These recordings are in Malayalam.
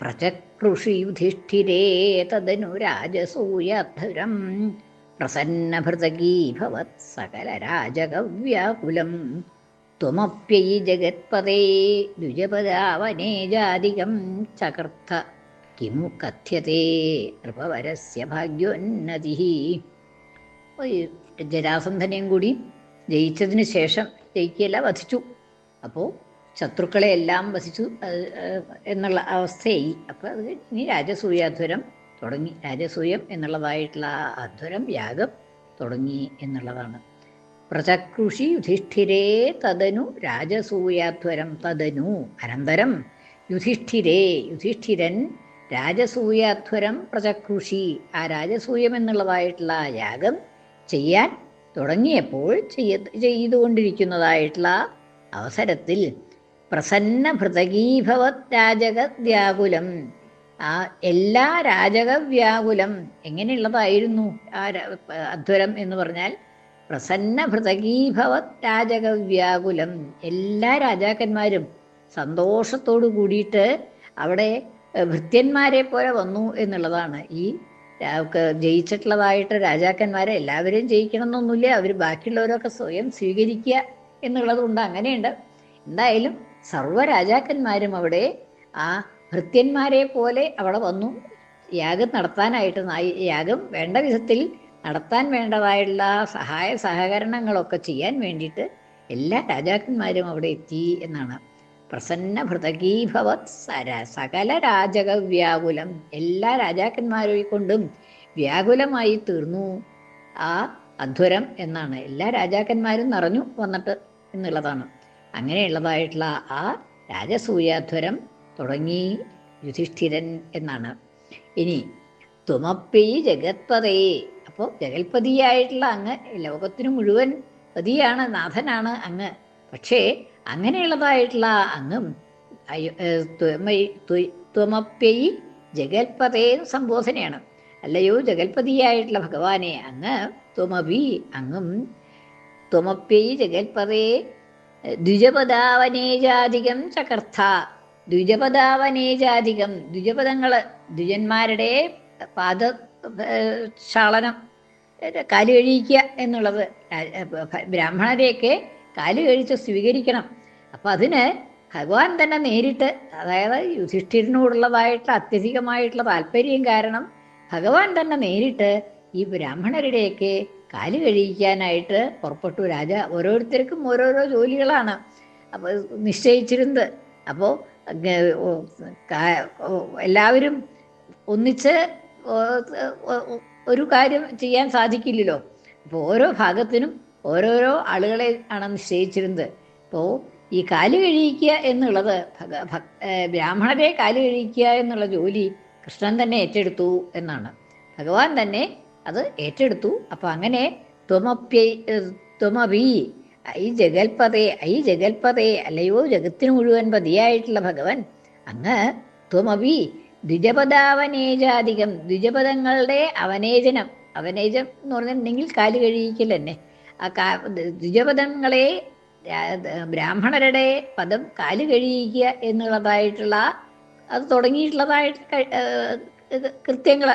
പ്രചകൃഷി യുധിഷ്ഠിരേ തദനു രാജസൂയധുരം പ്രസന്നഭൃതഗീഭവത് സകലരാജകവ്യാകുലം ത്വമപ്യയി ജഗത്പദേ ദ്വിജപദാവനേ ജാതികം ചകർത്ത. കിമു കഥ്യത്തെ നൃപവരസ്യ ഭാഗ്യോന്നതി. ജരാസന്ധനെയും കൂടി ജയിച്ചതിന് ശേഷം ജയിക്കുകയല്ല വധിച്ചു. അപ്പോൾ ശത്രുക്കളെ എല്ലാം വസിച്ചു എന്നുള്ള അവസ്ഥയായി. അപ്പോൾ അത് ഇനി രാജസൂയാധ്വരം തുടങ്ങി. രാജസൂയം എന്നുള്ളതായിട്ടുള്ള ആ അധ്വരം യാഗം തുടങ്ങി എന്നുള്ളതാണ്. പ്രചകൃഷി യുധിഷ്ഠിരേ തദനു രാജസൂയാധ്വരം തദനു. അനന്തരം യുധിഷ്ഠിരേ യുധിഷ്ഠിരൻ രാജസൂയാധ്വരം പ്രചകൃഷി ആ രാജസൂയം എന്നുള്ളതായിട്ടുള്ള യാഗം ചെയ്യാൻ തുടങ്ങിയപ്പോൾ ചെയ്യ ചെയ്തുകൊണ്ടിരിക്കുന്നതായിട്ടുള്ള അവസരത്തിൽ പ്രസന്ന ഭൃതകീഭവത് രാജകവ്യാകുലം ആ എല്ലാ രാജകവ്യാകുലം എങ്ങനെയുള്ളതായിരുന്നു ആ അധ്വരം എന്ന് പറഞ്ഞാൽ? പ്രസന്ന ഭൃതകീഭവത് രാജകവ്യാകുലം എല്ലാ രാജാക്കന്മാരും സന്തോഷത്തോടു കൂടിയിട്ട് അവിടെ ഭൃത്യന്മാരെ പോലെ വന്നു എന്നുള്ളതാണ്. ഈ ജയിച്ചിട്ടുള്ളതായിട്ട് രാജാക്കന്മാരെ എല്ലാവരെയും ജയിക്കണം എന്നൊന്നുമില്ല അവർ ബാക്കിയുള്ളവരൊക്കെ സ്വയം സ്വീകരിക്കുക എന്നുള്ളതുകൊണ്ട് അങ്ങനെയുണ്ട്. എന്തായാലും സർവ രാജാക്കന്മാരും അവിടെ ആ ഭൃത്യന്മാരെ പോലെ അവിടെ വന്നു. യാഗം നടത്താനായിട്ട് യാഗം വേണ്ട വിധത്തിൽ നടത്താൻ വേണ്ടതായുള്ള സഹായ സഹകരണങ്ങളൊക്കെ ചെയ്യാൻ വേണ്ടിയിട്ട് എല്ലാ രാജാക്കന്മാരും അവിടെ എത്തി എന്നാണ്. പ്രസന്ന ഭൃതകീഭവത് സകല രാജക വ്യാകുലം എല്ലാ രാജാക്കന്മാരെ കൊണ്ടും വ്യാകുലമായി തീർന്നു. ആ അധ്വരം എന്നാണ്. എല്ലാ രാജാക്കന്മാരും നിറഞ്ഞു വന്നിട്ട് എന്നുള്ളതാണ്. അങ്ങനെയുള്ളതായിട്ടുള്ള ആ രാജസൂയാധ്വരം തുടങ്ങി യുധിഷ്ഠിരൻ എന്നാണ്. ഇനി തുമപ്പി ജഗത്പതേ. അപ്പോൾ ജഗൽപതിയായിട്ടുള്ള അങ്ങ് ലോകത്തിന് മുഴുവൻ പതിയാണ് നാഥനാണ് അങ്ങ്. പക്ഷേ അങ്ങനെയുള്ളതായിട്ടുള്ള അങ്ങും ത്വമപ്യയി ജഗൽപതേ സംബോധനയാണ്. അല്ലയോ ജഗൽപതിയായിട്ടുള്ള ഭഗവാനെ അങ്ങ് ത്വമപി അങ്ങും ത്വമപ്യയി ജഗൽപതേ ദ്വിജപദാവനേജാധികം ചകർത്ത ദ്വിജപദാവനേജാധികം ദ്വിജപദങ്ങൾ ദ്വിജന്മാരുടെ പാദ ശാളനം കാലു കഴിക്കുക എന്നുള്ളത്. ബ്രാഹ്മണരെയൊക്കെ കാലു കഴിച്ച് സ്വീകരിക്കണം. അപ്പം അതിന് ഭഗവാൻ തന്നെ നേരിട്ട് അതായത് യുധിഷ്ഠിരനോടുള്ളതായിട്ടുള്ള അത്യധികമായിട്ടുള്ള താല്പര്യം കാരണം ഭഗവാൻ തന്നെ നേരിട്ട് ഈ ബ്രാഹ്മണരുടെയൊക്കെ കാൽ കഴിക്കാനായിട്ട് പുറപ്പെട്ടു. രാജ ഓരോരുത്തർക്കും ഓരോരോ ജോലികളാണ്. അപ്പോൾ നിശ്ചയിച്ചിരുന്നത്. അപ്പോൾ എല്ലാവരും ഒന്നിച്ച് ഒരു കാര്യം ചെയ്യാൻ സാധിക്കില്ലല്ലോ. അപ്പോൾ ഓരോ ഭാഗത്തിനും ഓരോരോ ആളുകളെ ആണ് നിശ്ചയിച്ചിരുന്നത്. അപ്പോൾ ഈ കാൽ കഴിയിക്കുക എന്നുള്ളത് ബ്രാഹ്മണരെ കാൽ കഴിയിക്കുക എന്നുള്ള ജോലി കൃഷ്ണൻ തന്നെ ഏറ്റെടുത്തു എന്നാണ്. ഭഗവാൻ തന്നെ അത് ഏറ്റെടുത്തു. അപ്പം അങ്ങനെ ത്വമപ്യ ത്വമപി ഐ ജഗൽപതേ ഐ ജഗൽപതേ അല്ലയോ ജഗത്തിന് മുഴുവൻ പതിയായിട്ടുള്ള ഭഗവൻ. അങ്ങ് ത്വമപി ദ്വിജപദാവനേജാധികം ദ്വിജപദങ്ങളുടെ അവനേജനം. അവനേജം എന്ന് പറഞ്ഞിട്ടുണ്ടെങ്കിൽ കാൽ കഴിയിക്കൽ തന്നെ. ആ കാ ദ്വിജപദങ്ങളെ ബ്രാഹ്മണരുടെ പദം കാൽ കഴിയിക്കുക എന്നുള്ളതായിട്ടുള്ള അത് തുടങ്ങിയിട്ടുള്ളതായിട്ട് കൃത്യങ്ങൾ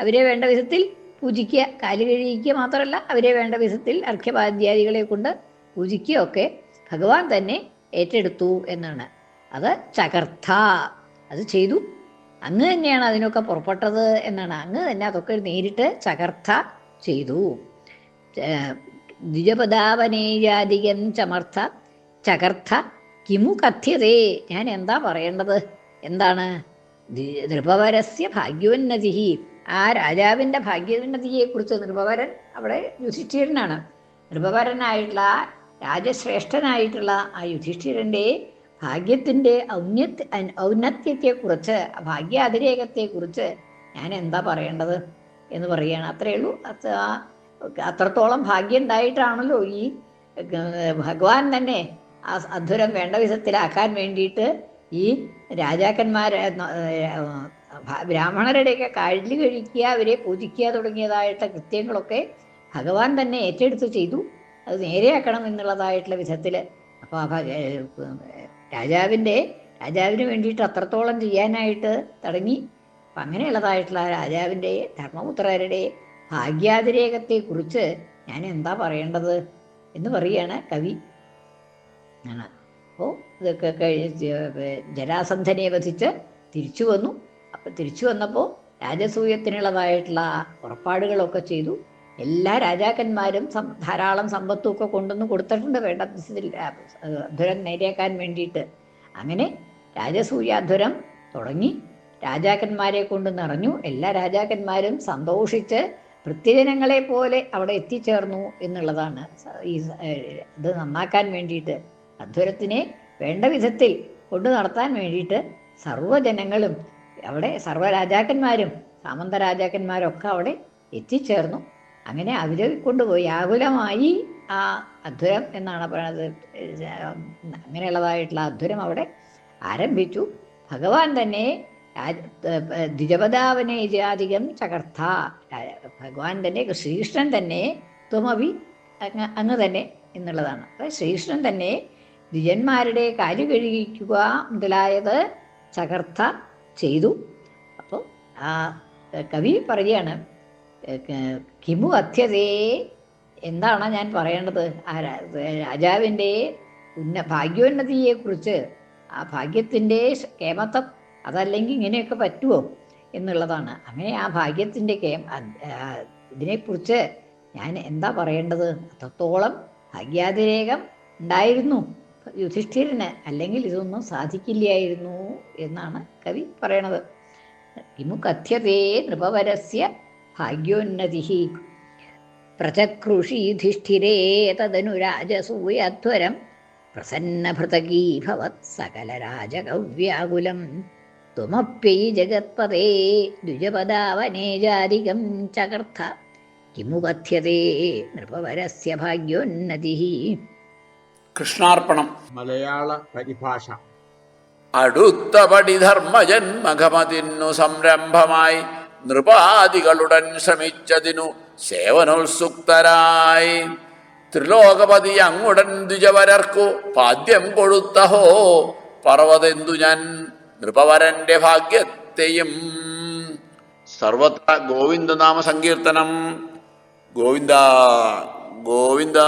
അവരെ വേണ്ട വിധത്തിൽ പൂജിക്കുക കാൽ കഴുകിക്കുക മാത്രമല്ല അവരെ വേണ്ട വിധത്തിൽ അർഘ്യപാദ്യാദികളെ കൊണ്ട് പൂജിക്കുകയൊക്കെ ഭഗവാൻ തന്നെ ഏറ്റെടുത്തു എന്നാണ്. അത് ചകർത്ത അത് ചെയ്തു. അങ്ങ് തന്നെയാണ് അതിനൊക്കെ പുറപ്പെട്ടത് എന്നാണ്. അങ്ങ് തന്നെ അതൊക്കെ നേരിട്ട് ചകർത്ത ചെയ്തു. ദ്വിജപദാവനേജാധികം ചമർത്ഥ ചകർത്ത കിമു കഥ്യതേ? ഞാൻ എന്താ പറയേണ്ടത്? എന്താണ്? നൃപവരസ്യ ഭാഗ്യോന്നതി ആ രാജാവിന്റെ ഭാഗ്യോന്നതിയെക്കുറിച്ച് നൃപവരൻ അവിടെ യുധിഷ്ഠിരനാണ്. നൃപവരനായിട്ടുള്ള രാജശ്രേഷ്ഠനായിട്ടുള്ള ആ യുധിഷ്ഠിരന്റെ ഭാഗ്യത്തിന്റെ ഔന്നത്യ ഔന്നത്യത്തെക്കുറിച്ച് ഭാഗ്യാതിരേകത്തെക്കുറിച്ച് ഞാൻ എന്താ പറയേണ്ടത് എന്ന് പറയുകയാണ്. അത്രയേ ഉള്ളൂ. അത്രത്തോളം ഭാഗ്യം ഉണ്ടായിട്ടാണല്ലോ ഈ ഭഗവാൻ തന്നെ ആ അധുരം വേണ്ട വിധത്തിലാക്കാൻ വേണ്ടിയിട്ട് ഈ രാജാക്കന്മാരെ ബ്രാഹ്മണരുടെയൊക്കെ കാഴ്ച കഴിക്കുക അവരെ പൂജിക്കുക തുടങ്ങിയതായിട്ട് കൃത്യങ്ങളൊക്കെ ഭഗവാൻ തന്നെ ഏറ്റെടുത്ത് ചെയ്തു. അത് നേരെയാക്കണം എന്നുള്ളതായിട്ടുള്ള വിധത്തിൽ അപ്പോൾ ആ രാജാവിന്റെ രാജാവിന് വേണ്ടിയിട്ട് അത്രത്തോളം ചെയ്യാനായിട്ട് തുടങ്ങി. അപ്പം അങ്ങനെയുള്ളതായിട്ടുള്ള രാജാവിന്റെ ധർമ്മപുത്രരുടെ ഭാഗ്യാതിരേകത്തെക്കുറിച്ച് ഞാൻ എന്താ പറയേണ്ടത് എന്ന് പറയുകയാണ് കവി. ആണ്. അപ്പോൾ ഇതൊക്കെ കഴിഞ്ഞ് ജരാസന്ധനെ വധിച്ച് തിരിച്ചു വന്നു. അപ്പം തിരിച്ചു വന്നപ്പോൾ രാജസൂയത്തിനുള്ളതായിട്ടുള്ള ഉറപ്പാടുകളൊക്കെ ചെയ്തു. എല്ലാ രാജാക്കന്മാരും ധാരാളം സമ്പത്തും ഒക്കെ കൊണ്ടുവന്ന് കൊടുത്തിട്ടുണ്ട് വേണ്ട വിധത്തിൽ അധുരം നേരെയാക്കാൻ വേണ്ടിയിട്ട്. അങ്ങനെ രാജസൂയാധുരം തുടങ്ങി. രാജാക്കന്മാരെ കൊണ്ട് നിറഞ്ഞു. എല്ലാ രാജാക്കന്മാരും സന്തോഷിച്ച് വൃത്തിജനങ്ങളെ പോലെ അവിടെ എത്തിച്ചേർന്നു എന്നുള്ളതാണ് ഈ ഇത് നന്നാക്കാൻ വേണ്ടിയിട്ട്. അധ്വരത്തിനെ വേണ്ട വിധത്തിൽ കൊണ്ടു നടത്താൻ വേണ്ടിയിട്ട് സർവജനങ്ങളും അവിടെ സർവ രാജാക്കന്മാരും സാമന്ത രാജാക്കന്മാരൊക്കെ അവിടെ എത്തിച്ചേർന്നു. അങ്ങനെ അവരെ കൊണ്ടുപോയി. ആകുലമായി ആ അധ്വരം എന്നാണ് പറയുന്നത് അങ്ങനെയുള്ളതായിട്ടുള്ള അധ്വരം അവിടെ ആരംഭിച്ചു. ഭഗവാൻ തന്നെ ദ്വിജപദാവനെ ജാതികം ചകർത്ത. ഭഗവാൻ തന്നെ ശ്രീകൃഷ്ണൻ തന്നെ തുമവി അങ്ങ് അങ്ങ് തന്നെ എന്നുള്ളതാണ്. അപ്പം ശ്രീകൃഷ്ണൻ തന്നെ ദ്വിജന്മാരുടെ കാലു കഴുകിക്കുക മുതലായത് ചകർത്ത. ചെയ്തു. അപ്പോൾ ആ കവി പറയുകയാണ് കിമു അത്യതേ എന്താണ് ഞാൻ പറയേണ്ടത്? ആ രാജാവിന്റെ ഉന്ന ഭാഗ്യോന്നതിയെക്കുറിച്ച് ആ ഭാഗ്യത്തിന്റെ കേമത്വം അതല്ലെങ്കിൽ ഇങ്ങനെയൊക്കെ പറ്റുമോ എന്നുള്ളതാണ്. അങ്ങനെ ആ ഭാഗ്യത്തിന്റെ കേ ഇതിനെക്കുറിച്ച് ഞാൻ എന്താ പറയേണ്ടത്? അത്രത്തോളം ഭാഗ്യാതിരേകം ഉണ്ടായിരുന്നു. യുധിഷ്ഠിരന് അല്ലെങ്കിൽ ഇതൊന്നും സാധിക്കില്ലായിരുന്നു എന്നാണ് കവി പറയണത്. കിമു കഥ്യതേ നൃപവരസ്യ ഭാഗ്യോന്നതി. പ്രചക്രുഷീധിഷ്ഠിരേ തദനു രാജസൂയധ്വരം പ്രസന്നഭൃതകീഭവത് സകലരാജകവ്യാകുലം ത്വമപ്യൈ ജഗത്പതേ ദ്വിജപദാവനേ ജാതികം ചകർത്ത കിമു കഥ്യതേ നൃപവരസ്യ ഭാഗ്യോന്നതി. കൃഷ്ണാർപ്പണം. മലയാള പരിഭാഷ. അടുത്ത അടുത്തപടി ധർമ്മജന്മഘമതിന്നു സംരംഭമായി നൃപാദികളുടൻ ശ്രമിച്ചതിനു സേവനോത്സുക്തരായി. ത്രിലോകപതി അങ്ങുടൻ ദ്വിജവരർക്കു പാദ്യം കൊടുത്തഹോ പർവതെന്തു ഞാൻ നൃപവരന്റെ ഭാഗ്യത്തെയും. സർവത്ര ഗോവിന്ദനാമ സങ്കീർത്തനം ഗോവിന്ദ ഗോവിന്ദ.